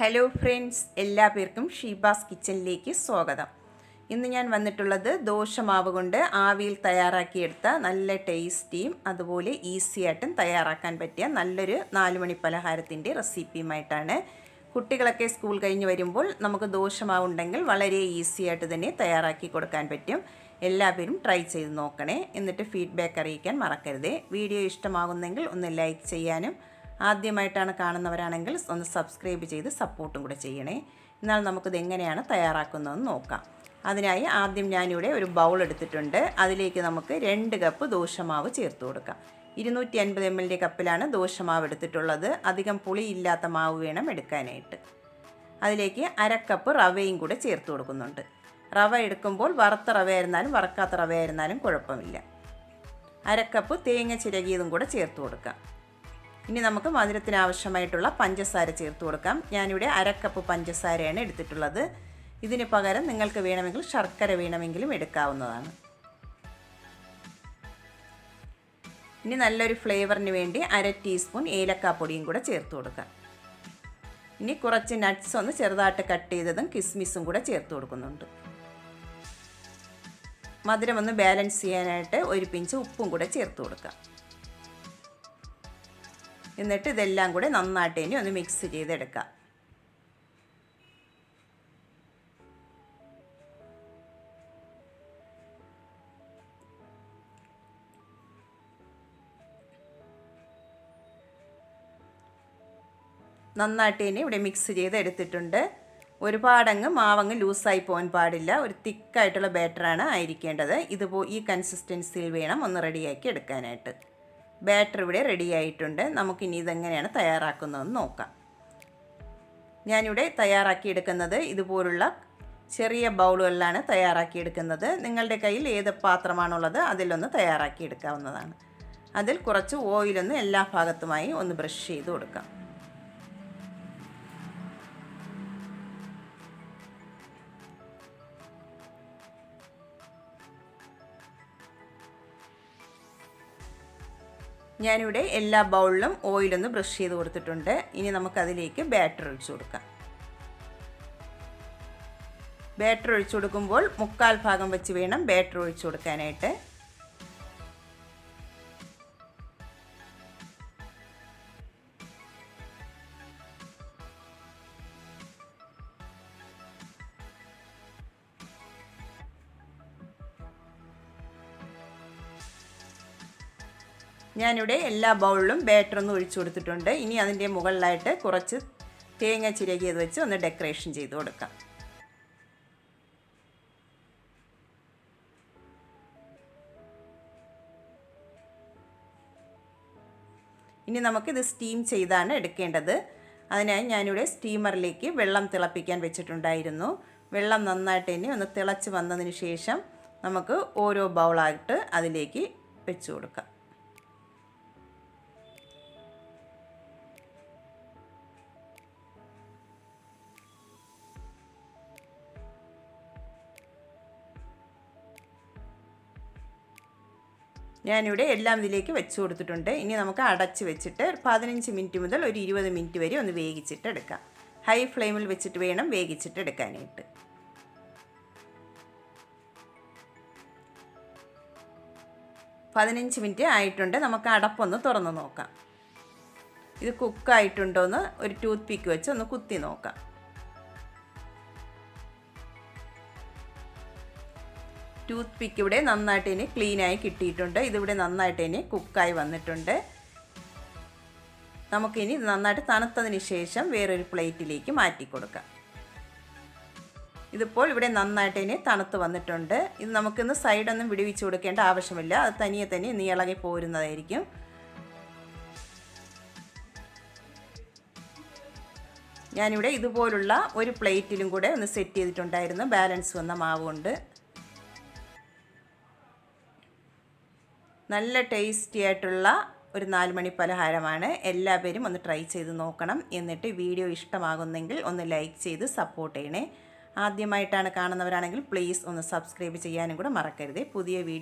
Hello friends എല്ലാ പേർക്കും ഷീബാസ് കിച്ചണിലേക്ക് സ്വാഗതം. ഇന്ന് ഞാൻ വന്നിട്ടുള്ളത് ദോശമാവ് കൊണ്ട് ആവിയിൽ തയ്യാറാക്കിയെടുത്ത നല്ല ടേസ്റ്റിയും അതുപോലെ ഈസി ആയിട്ടും തയ്യാറാക്കാൻ പറ്റിയ നല്ലൊരു നാലുമണി പലഹാരത്തിന്റെ റെസിപ്പിയുമായിട്ടാണ്. കുട്ടികളൊക്കെ സ്കൂൾ കഴിഞ്ഞ് വരുമ്പോൾ നമുക്ക് ദോശമാവ് ഉണ്ടെങ്കിൽ വളരെ ഈസി ആയിട്ട് തന്നെ തയ്യാറാക്കി കൊടുക്കാൻ പറ്റും. എല്ലാവരും ട്രൈ ചെയ്ത് നോക്കണേ. എന്നിട്ട് ഫീഡ്ബാക്ക് അറിയിക്കാൻ മറക്കരുതേ. വീഡിയോ ഇഷ്ടമാകുന്നെങ്കിൽ ഒന്ന് ലൈക്ക് ചെയ്യാനും ആദ്യമായിട്ടാണ് കാണുന്നവരാണെങ്കിൽ ഒന്ന് സബ്സ്ക്രൈബ് ചെയ്ത് സപ്പോർട്ടും കൂടെ ചെയ്യണേ. എന്നാൽ നമുക്കിത് എങ്ങനെയാണ് തയ്യാറാക്കുന്നതെന്ന് നോക്കാം. അതിനായി ആദ്യം ഞാനിവിടെ ഒരു ബൗൾ എടുത്തിട്ടുണ്ട്. അതിലേക്ക് നമുക്ക് രണ്ട് കപ്പ് ദോശമാവ് ചേർത്ത് കൊടുക്കാം. ഇരുന്നൂറ്റി അൻപത് എം എൽ കപ്പിലാണ് ദോശമാവ് എടുത്തിട്ടുള്ളത്. അധികം പുളിയില്ലാത്ത മാവ് വേണം എടുക്കാനായിട്ട്. അതിലേക്ക് അരക്കപ്പ് റവയും കൂടെ ചേർത്ത് കൊടുക്കുന്നുണ്ട്. റവ എടുക്കുമ്പോൾ വറുത്ത റവ ആയിരുന്നാലും വറക്കാത്ത റവ ആയിരുന്നാലും കുഴപ്പമില്ല. അരക്കപ്പ് തേങ്ങ ചിരകിയതും കൂടെ ചേർത്ത് കൊടുക്കാം. ഇനി നമുക്ക് മധുരത്തിന് ആവശ്യമായിട്ടുള്ള പഞ്ചസാര ചേർത്ത് കൊടുക്കാം. ഞാനിവിടെ അരക്കപ്പ് പഞ്ചസാരയാണ് എടുത്തിട്ടുള്ളത്. ഇതിന് പകരം നിങ്ങൾക്ക് വേണമെങ്കിൽ ശർക്കര വേണമെങ്കിലും എടുക്കാവുന്നതാണ്. ഇനി നല്ലൊരു ഫ്ലേവറിന് വേണ്ടി അര ടീസ്പൂൺ ഏലക്കാപ്പൊടിയും കൂടെ ചേർത്ത് കൊടുക്കാം. ഇനി കുറച്ച് നട്ട്സ് ഒന്ന് ചെറുതായിട്ട് കട്ട് ചെയ്തതും കിസ്മിസും കൂടെ ചേർത്ത് കൊടുക്കുന്നുണ്ട്. മധുരം ഒന്ന് ബാലൻസ് ചെയ്യാനായിട്ട് ഒരു പിഞ്ച് ഉപ്പും കൂടെ ചേർത്ത് കൊടുക്കാം. എന്നിട്ട് ഇതെല്ലാം കൂടെ നന്നായിട്ട് ഇനി ഒന്ന് മിക്സ് ചെയ്തെടുക്കുക നന്നായിട്ട് ഇനി ഇവിടെ മിക്സ് ചെയ്ത് എടുത്തിട്ടുണ്ട് ഒരുപാടങ്ങ് മാവങ്ങ് ലൂസായി പോകാൻ പാടില്ല. ഒരു തിക്കായിട്ടുള്ള ബാറ്ററാണ് ആയിരിക്കേണ്ടത്. ഇതുപോ ഈ കൺസിസ്റ്റൻസിയിൽ വേണം ഒന്ന് റെഡിയാക്കി എടുക്കാനായിട്ട്. ബാറ്റർ ഇവിടെ റെഡി ആയിട്ടുണ്ട്. നമുക്കിനി ഇതെങ്ങനെയാണ് തയ്യാറാക്കുന്നതെന്ന് നോക്കാം. ഞാനിവിടെ തയ്യാറാക്കിയെടുക്കുന്നത് ഇതുപോലുള്ള ചെറിയ ബൗളുകളിലാണ് തയ്യാറാക്കിയെടുക്കുന്നത്. നിങ്ങളുടെ കയ്യിൽ ഏത് പാത്രമാണുള്ളത് അതിലൊന്ന് തയ്യാറാക്കിയെടുക്കാവുന്നതാണ്. അതിൽ കുറച്ച് ഓയിലൊന്ന് എല്ലാ ഭാഗത്തുമായി ഒന്ന് ബ്രഷ് ചെയ്ത് കൊടുക്കാം. ഞാനിവിടെ എല്ലാ ബൗളിലും ഓയിലൊന്ന് ബ്രഷ് ചെയ്ത് കൊടുത്തിട്ടുണ്ട്. ഇനി നമുക്കതിലേക്ക് ബാറ്റർ ഒഴിച്ചു കൊടുക്കാം. ബാറ്റർ ഒഴിച്ചു കൊടുക്കുമ്പോൾ മുക്കാൽ ഭാഗം വെച്ച് വേണം ബാറ്റർ ഒഴിച്ചു കൊടുക്കാനായിട്ട്. ഞാനിവിടെ എല്ലാ ബൗളിലും ബാറ്റർ ഒന്ന് ഒഴിച്ചു കൊടുത്തിട്ടുണ്ട്. ഇനി അതിന്റെ മുകളിലായിട്ട് കുറച്ച് തേങ്ങ ചിരകിയത് വെച്ച് ഒന്ന് ഡെക്കറേഷൻ ചെയ്ത് കൊടുക്കാം. ഇനി നമുക്കിത് സ്റ്റീം ചെയ്താണ് എടുക്കേണ്ടത്. അതിനായി ഞാനിവിടെ സ്റ്റീമറിലേക്ക് വെള്ളം തിളപ്പിക്കാൻ വെച്ചിട്ടുണ്ടായിരുന്നു. വെള്ളം നന്നായിട്ട് ഇനി ഒന്ന് തിളച്ച് വന്നതിന് ശേഷം നമുക്ക് ഓരോ ബൗളായിട്ട് അതിലേക്ക് വെച്ച് കൊടുക്കാം. ഞാനിവിടെ എല്ലാം ഇതിലേക്ക് വെച്ച് കൊടുത്തിട്ടുണ്ട്. ഇനി നമുക്ക് അടച്ച് വെച്ചിട്ട് പതിനഞ്ച് മിനിറ്റ് മുതൽ ഒരു ഇരുപത് മിനിറ്റ് വരെ ഒന്ന് വേവിച്ചിട്ട് എടുക്കാം. ഹൈ ഫ്ലെയിമിൽ വെച്ചിട്ട് വേണം വേവിച്ചിട്ട് എടുക്കാനായിട്ട്. പതിനഞ്ച് മിനിറ്റ് ആയിട്ടുണ്ട്. നമുക്ക് അടപ്പൊന്ന് തുറന്ന് നോക്കാം. ഇത് കുക്കായിട്ടുണ്ടോ എന്ന് ഒരു ടൂത്ത് പിക്ക് വെച്ച് ഒന്ന് കുത്തി നോക്കാം. ടൂത്ത് പിക്ക് ഇവിടെ നന്നായിട്ട് ഇനി ക്ലീനായി കിട്ടിയിട്ടുണ്ട്. ഇതിവിടെ നന്നായിട്ട് ഇനി കുക്കായി വന്നിട്ടുണ്ട്. നമുക്കിനി ഇത് നന്നായിട്ട് തണുത്തതിന് ശേഷം വേറൊരു പ്ലേറ്റിലേക്ക് മാറ്റി കൊടുക്കാം. ഇതിപ്പോൾ ഇവിടെ നന്നായിട്ട് ഇനി തണുത്ത് വന്നിട്ടുണ്ട്. ഇത് നമുക്കിന്ന് സൈഡൊന്നും വിടുവിച്ച് കൊടുക്കേണ്ട ആവശ്യമില്ല. അത് തനിയെ തന്നെ ഇനി ഇളകി പോരുന്നതായിരിക്കും. ഞാനിവിടെ ഇതുപോലുള്ള ഒരു പ്ലേറ്റിലും കൂടെ ഒന്ന് സെറ്റ് ചെയ്തിട്ടുണ്ടായിരുന്നു. ബാലൻസ് വന്ന മാവ് കൊണ്ട് നല്ല ടേസ്റ്റി ആയിട്ടുള്ള ഒരു നാലുമണി പലഹാരമാണ്. എല്ലാവരും ഒന്ന് ട്രൈ ചെയ്ത് നോക്കണം. എന്നിട്ട് വീഡിയോ ഇഷ്ടമാകുന്നെങ്കിൽ ഒന്ന് ലൈക്ക് ചെയ്ത് സപ്പോർട്ട് ചെയ്യണേ. ആദ്യമായിട്ടാണ് കാണുന്നവരാണെങ്കിൽ പ്ലീസ് ഒന്ന് സബ്സ്ക്രൈബ് ചെയ്യാനും കൂടെ മറക്കരുത്. പുതിയ വീഡിയോ